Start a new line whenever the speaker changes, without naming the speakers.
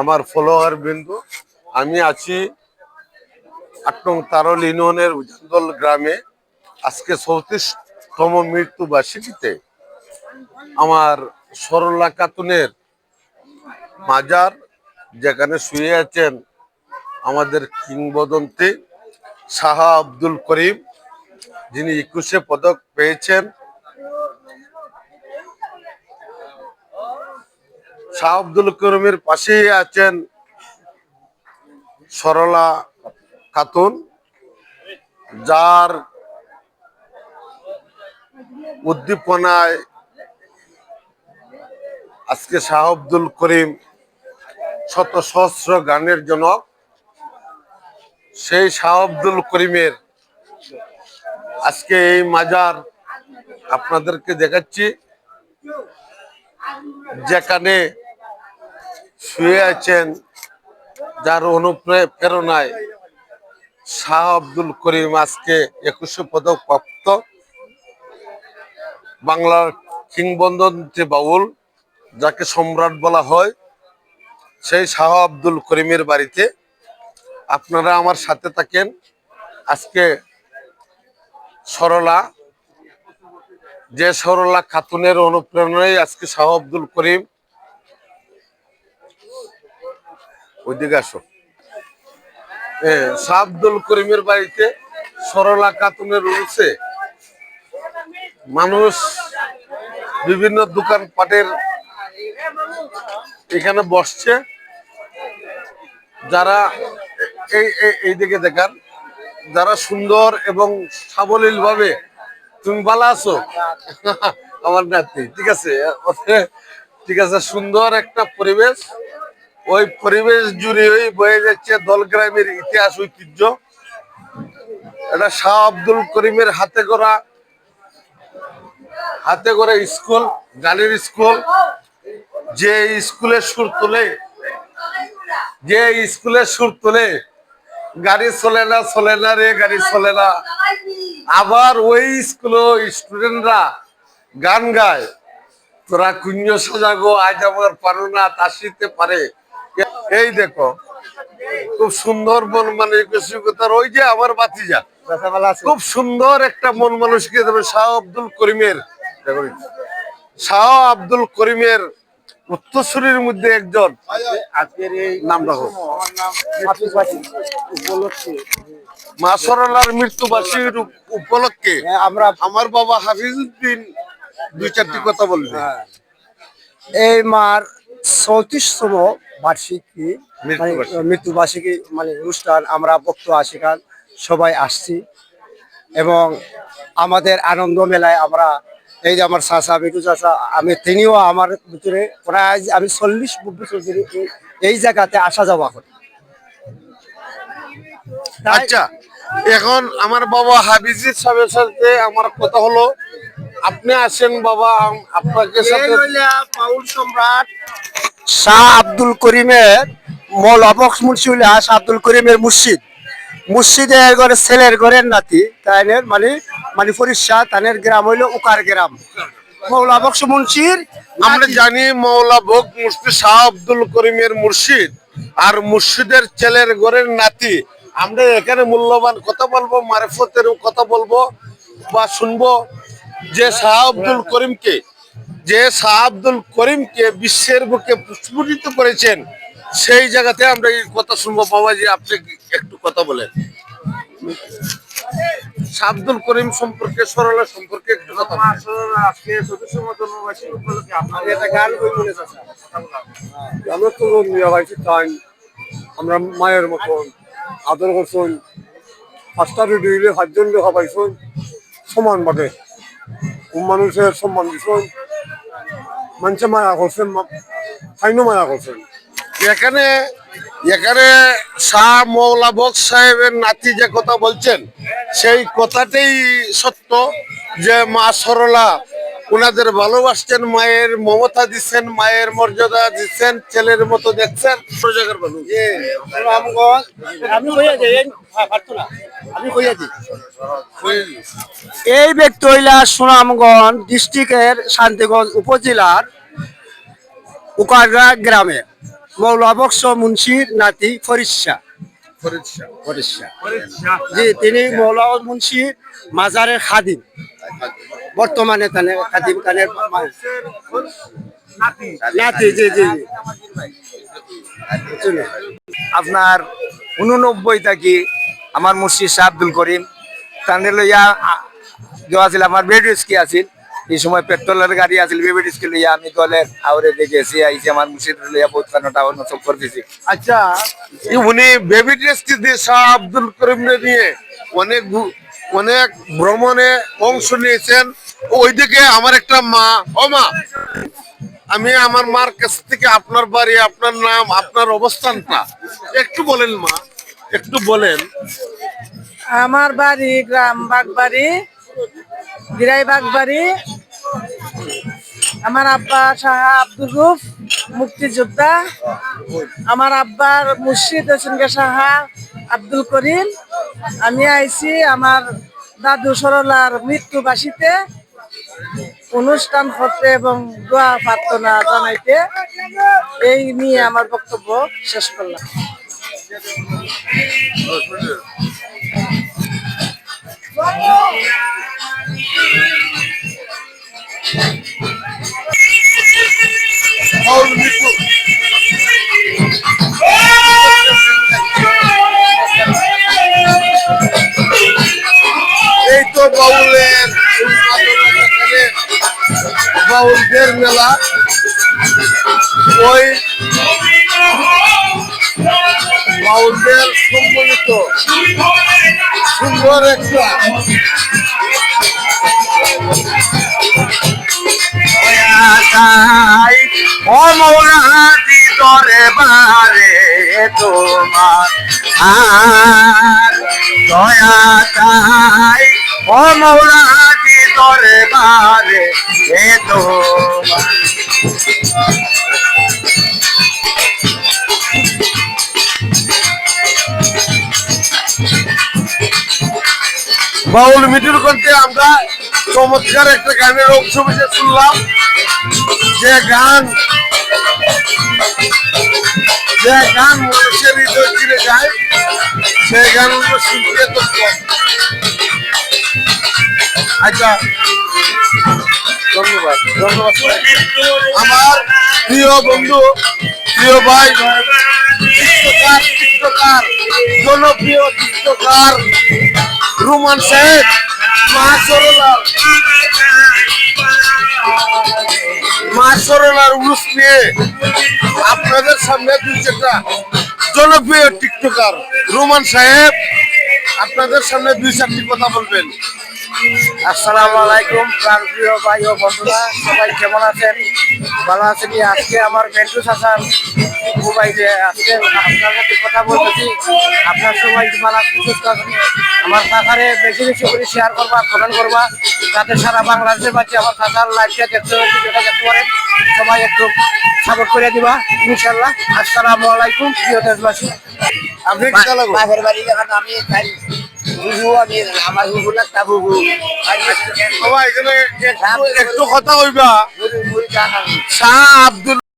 আমার ফলোয়ার বিন্দু। আমি আছি আট তারল ইউনিয়নের উজান্দল গ্রামে। আজকে চৌত্রিশতম মৃত্যু বার্ষিকীতে আমার সরলা খাতুনের মাজার, যেখানে শুয়ে আছেন আমাদের কিংবদন্তি শাহ আব্দুল করিম, যিনি একুশে পদক পেয়েছেন। শাহ আব্দুল করিমের পাশেই আছেন সরলা খাতুন, যার উদ্দীপনায় আজকে শাহ আব্দুল করিম শত সহস্র গানের জনক। সেই শাহ আব্দুল করিমের আজকে এই মাজার আপনাদেরকে দেখাচ্ছি, যেখানে শুয়ে আছেন যার অনুপ্রেরণায় শাহ আব্দুল করিম আজকে একুশে পদক প্রাপ্ত বাংলার কিংবদন্তি বাউল, যাকে সম্রাট বলা হয়, সেই শাহ আব্দুল করিমের বাড়িতে। আপনারা আমার সাথে থাকেন আজকে সরলা। যে সরলা খাতুনের অনুপ্রেরণায় আজকে শাহ আব্দুল করিম ওইদিকে আসো। হ্যাঁ করিমের বাড়িতে সরলা রয়েছে। মানুষ বিভিন্ন দোকানপাটের এখানে বসছে। যারা এই, এই- এই দিকে দেখান। যারা সুন্দর এবং সাবলীল ভাবে তুমি ভালো আছো? আমার নাতি, ঠিক আছে? ঠিক আছে, সুন্দর একটা পরিবেশ। ওই পরিবেশ জুড়ে ওই বয়ে যাচ্ছে দলগ্রামের ইতিহাস, ঐতিহ্য। এটা শাহ আব্দুল করিমের হাতে করা হাতে করে স্কুল, গানের স্কুল। যে স্কুলের সুর তোলে, যে স্কুলের সুর তোলে, গাড়ি চলে না চলে না রে, গাড়ি চলে না। আবার ওই স্কুলে স্টুডেন্টরা গান গায়, তোরা কুঞ্জ সাজাগো, আজ আমার পারো না তাসিতে পারে। এই দেখো খুব সুন্দর মন মানসিকতার ওই যে আমার বাতিজা খুব সুন্দর একটা মন মানসিকতা দেবে শাহ আব্দুল করিমের। শাহ আব্দুল করিমের উত্তরসূরির মধ্যে একজন।
আজকের এই
নাম রাখো।
আমার নাম হাফিজ বাসি উপলক্ষে।
মা সরলার মৃত্যুবার্ষিকীর উপ- উপলক্ষে
হ্যাঁ, আমরা
আমার বাবা হাফিজউদ্দিন দুই চারটি কথা বলবে।
হ্যাঁ, এই মার চৌত্রিশতম বার্ষিকী মানে
মৃত্যুবার্ষিকী।
মানে অনুষ্ঠান আমরা ভক্ত আশিকান সবাই আসছি এবং আমাদের আনন্দ মেলায় আমরা এই যে আমার চাচা বিটু চাচা আমি তিনিও আমার ভিতরে প্রায় আমি চল্লিশ বছর ধরে এই- জায়গাতে আসা যাওয়া করি
আচ্ছা এখন আমার বাবা হাফিজের সাহেবের সাথে আমার কথা হলো আপনি আসেন বাবা আপনাকে সাথে
পাউল সম্রাট। শাহ আব্দুল করিমের মল অবক্স মুন্সি হইলা শাহ আব্দুল করিমের মুর্শিদ। মুর্শিদের ঘরে ছেলের ঘরের নাতি তাইনের মানে মানে শাহ তানের গ্রাম হইল উকার গ্রাম। মৌলা বক্স মুন্সির
আমরা জানি মৌলা ভোগ মুর্শিদ শাহ আব্দুল করিমের মুর্শিদ আর মুর্শিদের ছেলের ঘরের নাতি। আমরা এখানে মূল্যবান কথা বলব মারফতের কথা বলব বা শুনব। যে শাহ আব্দুল করিমকে, যে শাহ আব্দুল করিমকে বিশ্বের বুকে প্রস্ফুটিত করেছেন, সেই জায়গাতে আমরা এই কথা শুনব। বাবা যে আপনি একটু কথা বলেন। আব্দুল করিম সম্পর্কে, সরলা সম্পর্কে একটু কথা।
আজকে উপলক্ষে আপনার এটা গান আমরা তো মিয়া আমরা মায়ের মতন আদর করছুন। পাঁচটা দিলে সাতজন দেখা পাইছুন সমান ভাবে। মানুষের সম্মান দিছুন। মানুষে মায়া করছেন ফাইনও মায়া করছেন।
এখানে এখানে শাহ মৌলা বক্স সাহেবের নাতি যে কথা বলছেন, সেই কথাটাই সত্য যে মা সরলা ওনাদের ভালোবাসছেন, মায়ের মমতা দিচ্ছেন, মায়ের মর্যাদা দিচ্ছেন, ছেলের মতো দেখছেন।
আমি দিই, এই ব্যক্তি হইলা সুনামগঞ্জ ডিস্ট্রিক্টের শান্তিগঞ্জ উপজেলার উকারগা গ্রামে। মৌলাবক্স মুন্সির নাতি ফরিদশা।
ফরিদ শাহ।
ফরিদশা জি তিনি মৌলা মুন্সির মাজারের খাদিম। বর্তমানে তানে খাদিম খানের নাতি। জি জি জি।
আপনার উননব্বই থাকি আমার মুর্শিদ শাহ আব্দুল করিম? তাদের লইয়া দেওয়া ছিল আমার বেবিডিস্কি আছিল? এই সময় পেট্রোলের গাড়ি আছিল বেবিডিস্কি লইয়া আমি দলের আউরে দেখেছি আইছি আমার মুর্শিদ লইয়া বহুত কারণটা অন্য সব করে দিছি
আচ্ছা উনি বেবি ড্রেসটি দিয়ে শাহ আব্দুল করিমরে নিয়ে অনেক অনেক ভ্রমণে অংশ নিয়েছেন। ওইদিকে আমার একটা মা ও মা আমি আমার মার কাছ থেকে আপনার বাড়ি আপনার নাম আপনার অবস্থানটা একটু বলেন মা একটু বলেন।
আমার বাড়ি গ্রাম বাগবাড়ি বিরাই বাগবাড়ি আমার আব্বা শাহ আব্দুল রুফ মুক্তিযোদ্ধা। আমার আব্বার মুর্শিদ হোসেন সাহা আব্দুল করিম। আমি আইছি আমার দাদু সরলার মৃত্যুবাসীতে অনুষ্ঠান করতে এবং দোয়া প্রার্থনা জানাইতে। এই নিয়ে আমার বক্তব্য শেষ করলাম।
এই তো বাউলের বাউলদের মেলা। ওই বাউলদের সম্মিলিত সুন্দর একটা
তাই ও বারে তোমার আর দয়া তাই ও বারে এ তোমার।
বাউল মিটুর কণ্ঠে আমরা চমৎকার একটা গানের অংশ বিশেষ শুনলাম। যে গান যে গান মানুষের হৃদয় চিরে যায়, সেই গানগুলো শুনতে তো আচ্ছা ধন্যবাদ ধন্যবাদ আমার প্রিয় বন্ধু, প্রিয় ভাই, চিত্রকার চিত্রকার, জনপ্রিয় চিত্রকার রুমান সাহেব মা সরলার উরুস নিয়ে আপনাদের সামনে দুই চারটা জনপ্রিয় টিকটকার রোমান সাহেব, আপনাদের সামনে দুই চারটি কথা বলবেন।
আসসালামু আলাইকুম প্রাণ প্রিয় ভাই ও বন্ধুরা সবাই কেমন আছেন? ভালো আছেন? আজকে আমার মেন্টু চাচার মোবাইলে আজকে আপনার সাথে কথা বলতেছি। আপনার সবাই ভালো আছেন, সুস্থ আছেন? আমার চাচারে বেশি বেশি করে শেয়ার করবা কমেন্ট করবা যাতে সারা বাংলাদেশের বাচ্চা আমার চাচার লাইভটা দেখতে ভিডিওটা দেখতে পারেন সবাই একটু সাপোর্ট করে দিবা ইনশাল্লাহ আসসালামু আলাইকুম প্রিয় দেশবাসী।
আপনি কি
বাড়ি আমি বুবু আমি আমার বুবু না তা বুবু।
একটু- কথা কইবা। শাহ আব্দুল